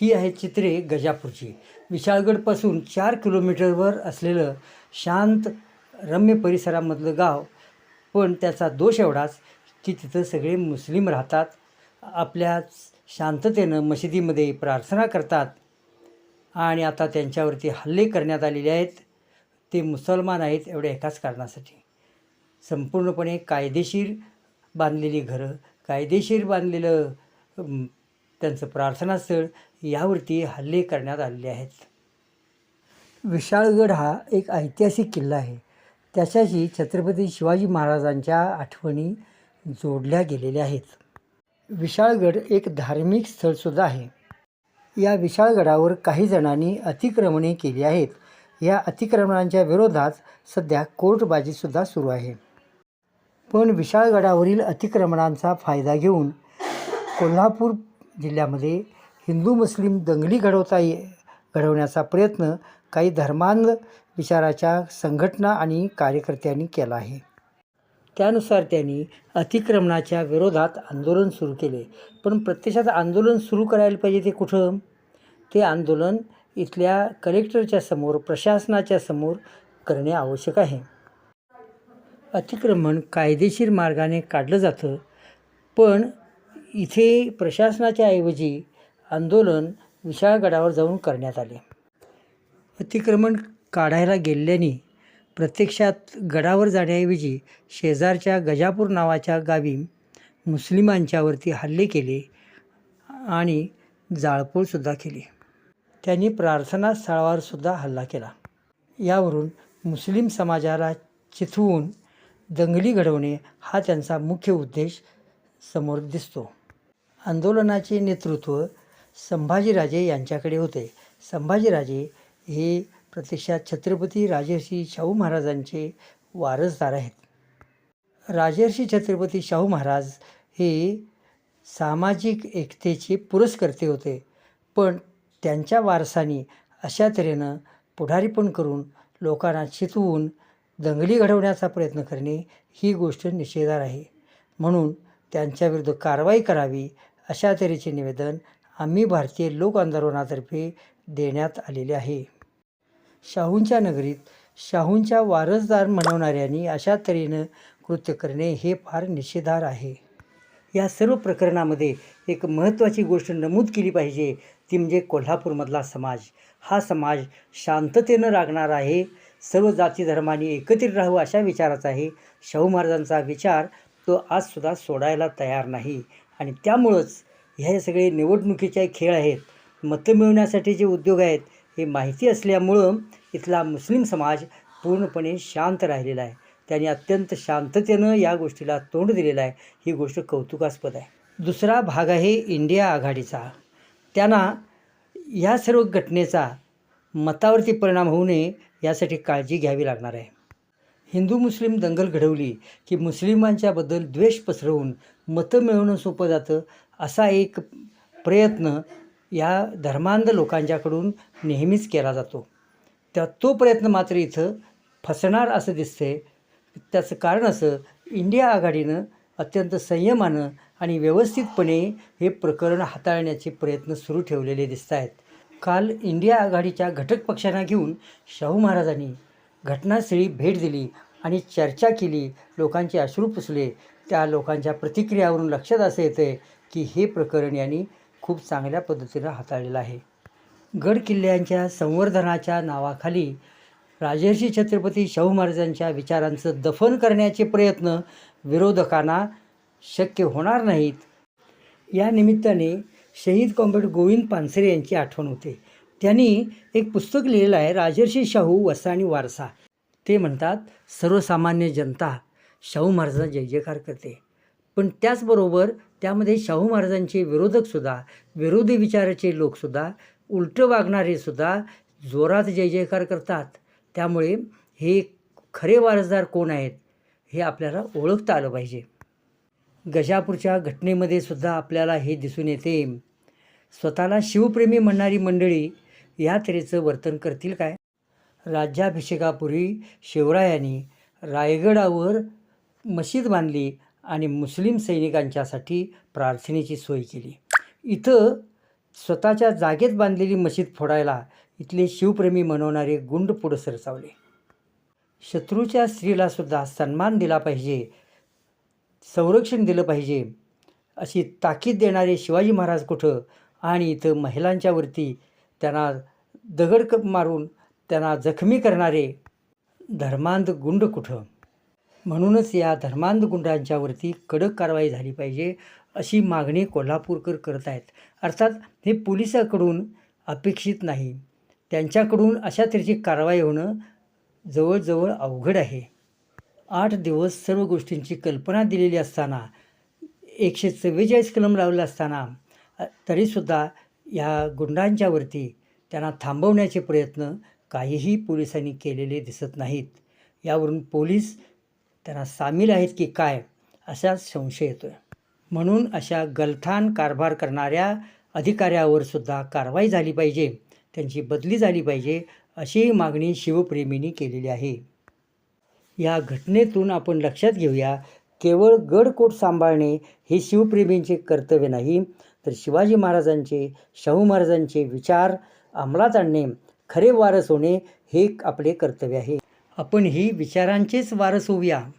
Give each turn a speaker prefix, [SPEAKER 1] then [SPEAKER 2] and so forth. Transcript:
[SPEAKER 1] ही आहेत चित्रे गजापूरची. विशाळगडपासून चार किलोमीटरवर असलेलं शांत रम्य परिसरामधलं गाव पण त्याचा दोष एवढाच की तिथं सगळे मुस्लिम राहतात. आपल्या शांततेनं मशिदीमध्ये प्रार्थना करतात आणि आता त्यांच्यावरती हल्ले करण्यात आलेले आहेत. ते मुसलमान आहेत एवढ्या एकाच कारणासाठी. संपूर्णपणे कायदेशीर बांधलेली घरं कायदेशीर बांधलेलं त्यांचं प्रार्थनास्थळ यावरती हल्ले करण्यात आलेले आहेत. विशाळगड हा एक ऐतिहासिक किल्ला आहे. त्याच्याशी छत्रपती शिवाजी महाराजांच्या आठवणी जोडल्या गेलेल्या आहेत. विशाळगड एक धार्मिक स्थळसुद्धा आहे. या विशाळगडावर काही जणांनी अतिक्रमणे केली आहेत. या अतिक्रमणांच्या विरोधात सध्या कोर्टबाजीसुद्धा सुरू आहे. पण विशाळगडावरील अतिक्रमणांचा फायदा घेऊन कोल्हापूर जिल्ह्यामध्ये हिंदू मुस्लिम दंगली घडवता ये घडवण्याचा प्रयत्न काही धर्मांध विचाराच्या संघटना आणि कार्यकर्त्यांनी केला आहे. त्यानुसार त्यांनी अतिक्रमणाच्या विरोधात आंदोलन सुरू केले. पण प्रत्यक्षात आंदोलन सुरू करायला पाहिजे ते कुठं? ते आंदोलन इथल्या कलेक्टरच्या समोर प्रशासनाच्या समोर करणे आवश्यक आहे. अतिक्रमण कायदेशीर मार्गाने काढलं जातं पण इथे प्रशासनाच्या ऐवजी आंदोलन विशाळगडावर जाऊन करण्यात आले. अतिक्रमण काढायला गेल्याने प्रत्यक्षात गडावर जाण्याऐवजी शेजारच्या गजापूर नावाच्या गावी मुस्लिमांच्यावरती हल्ले केले आणि जाळपोळसुद्धा केली. त्यांनी प्रार्थना स्थळावरसुद्धा हल्ला केला. यावरून मुस्लिम समाजाला चिथवून दंगली घडवणे हा त्यांचा मुख्य उद्देश समोर दिसतो. आंदोलनाचे नेतृत्व संभाजीराजे यांच्याकडे होते. संभाजीराजे हे प्रत्यक्षात छत्रपती राजर्षी शाहू महाराजांचे वारसदार आहेत. राजर्षी छत्रपती शाहू महाराज हे सामाजिक एकतेचे पुरस्कर्ते होते. पण त्यांच्या वारसानी अशा तऱ्हेनं पुढारीपण करून लोकांना चितवून दंगली घडवण्याचा प्रयत्न करणे ही गोष्ट निषेधार आहे. म्हणून त्यांच्याविरुद्ध कारवाई करावी अशा तऱ्हेचे निवेदन आम्ही भारतीय लोक आंदोलनातर्फे देण्यात आलेले आहे. शाहूंच्या नगरीत शाहूंच्या वारसदार म्हणवणाऱ्यांनी अशा तऱ्हेनं कृत्य करणे हे फार निषेधार आहे. या सर्व प्रकरणामध्ये एक महत्त्वाची गोष्ट नमूद केली पाहिजे ती म्हणजे कोल्हापूरमधला समाज. हा समाज शांततेनं रागणार आहे. सर्व जाती धर्मांनी एकत्रित राहावं अशा विचाराचा आहे. शाहू महाराजांचा विचार तो आजसुद्धा सोडायला तयार नाही. आणि त्यामुळंच हे सगळे निवडणुकीचे खेळ आहेत मतं मिळवण्यासाठी जे उद्योग आहेत हे माहिती असल्यामुळं इथला मुस्लिम समाज पूर्णपणे शांत राहिलेला आहे. त्यांनी अत्यंत शांततेनं या गोष्टीला तोंड दिलेलं आहे. ही गोष्ट कौतुकास्पद आहे. दुसरा भाग आहे इंडिया आघाडीचा. त्यांना या सर्व घटनेचा मतावरती परिणाम होऊ नये यासाठी काळजी घ्यावी लागणार आहे. हिंदू मुस्लिम दंगल घडवली की मुस्लिमांच्याबद्दल द्वेष पसरवून मतं मिळवणं सोपं जातं असा एक प्रयत्न या धर्मांध लोकांच्याकडून नेहमीच केला जातो. त्या तो प्रयत्न मात्र इथं फसणार असं दिसते त्याचं कारण असं इंडिया आघाडीनं अत्यंत संयमानं आणि व्यवस्थितपणे हे प्रकरण हाताळण्याचे प्रयत्न सुरू ठेवलेले दिसत आहेत काल इंडिया आघाडीच्या घटक पक्षांना घेऊन शाहू महाराजांनी घटनास्थळी भेट दिली आणि चर्चा केली लोकांचे अश्रू पुसले. त्या लोकांच्या प्रतिक्रियावरून लक्षात असं येतं आहे की हे प्रकरण यांनी खूप चांगल्या पद्धतीनं हाताळलेलं आहे. गड किल्ल्यांच्या संवर्धनाच्या नावाखाली राजर्षी छत्रपती शाहू महाराजांच्या विचारांचं दफन करण्याचे प्रयत्न विरोधकांना शक्य होणार नाहीत. या निमित्ताने शहीद कॉम्रेड गोविंद पानसरे यांची आठवण होते. त्यांनी एक पुस्तक लिहिलेलं आहे राजर्षी शाहू वसा आणि वारसा. ते म्हणतात सर्वसामान्य जनता शाहू महाराजांचा जय जयकार करते. पण त्याचबरोबर त्यामध्ये शाहू महाराजांचे विरोधकसुद्धा विरोधी विचाराचे लोकसुद्धा उलटं वागणारेसुद्धा जोरात जय जयकार करतात. त्यामुळे हे खरे वारसदार कोण आहेत हे आपल्याला ओळखता आलं पाहिजे. गजापूरच्या घटनेमध्ये सुद्धा आपल्याला हे दिसून येते. स्वतःला शिवप्रेमी म्हणणारी मंडळी या तऱ्हेचं वर्तन करतील काय? राज्याभिषेकापूर्वी शिवरायांनी रायगडावर मशीद बांधली आणि मुस्लिम सैनिकांच्यासाठी प्रार्थनेची सोय केली. इथं स्वतःच्या जागेत बांधलेली मशीद फोडायला इथले शिवप्रेमी मनवणारे गुंड पुढं सरसावले. शत्रूच्या स्त्रीलासुद्धा सन्मान दिला पाहिजे संरक्षण दिलं पाहिजे अशी ताकीद देणारे शिवाजी महाराज कुठं आणि इथं महिलांच्यावरती त्यांना दगड मारून त्यांना जखमी करणारे धर्मांध गुंड कुठं? म्हणूनच या धर्मांध गुंडांच्यावरती कडक कारवाई झाली पाहिजे अशी मागणी कोल्हापूरकर करत आहेत. अर्थात हे पोलिसाकडून अपेक्षित नाही. त्यांच्याकडून अशा तऱ्हेची कारवाई होणं जवळजवळ अवघड आहे. आठ दिवस सर्व गोष्टींची कल्पना दिलेली असताना एकशे चव्वेचाळीस कलम लावलं असताना तरीसुद्धा या गुंडांच्यावरती त्यांना थांबवण्याचे प्रयत्न काहीही पोलिसांनी केलेले दिसत नाहीत. यावरून पोलीस त्यांना सामील आहेत की काय असा संशय येतो आहे म्हणून अशा गलथान कारभार करणाऱ्या अधिकाऱ्यावर सुद्धा कारवाई झाली पाहिजे त्यांची बदली झाली पाहिजे अशी मागणी शिवप्रेमींनी केलेली आहे. या घटनेतून आपण लक्षात घेऊया केवळ गडकोट सांभाळणे हे शिवप्रेमींचे कर्तव्य नाही तर शिवाजी महाराजांचे शाहू महाराजांचे विचार अंमलात आणणे खरे वारस होणे हे आपले कर्तव्य आहे. आपण ही विचारांचेच वारस होऊया.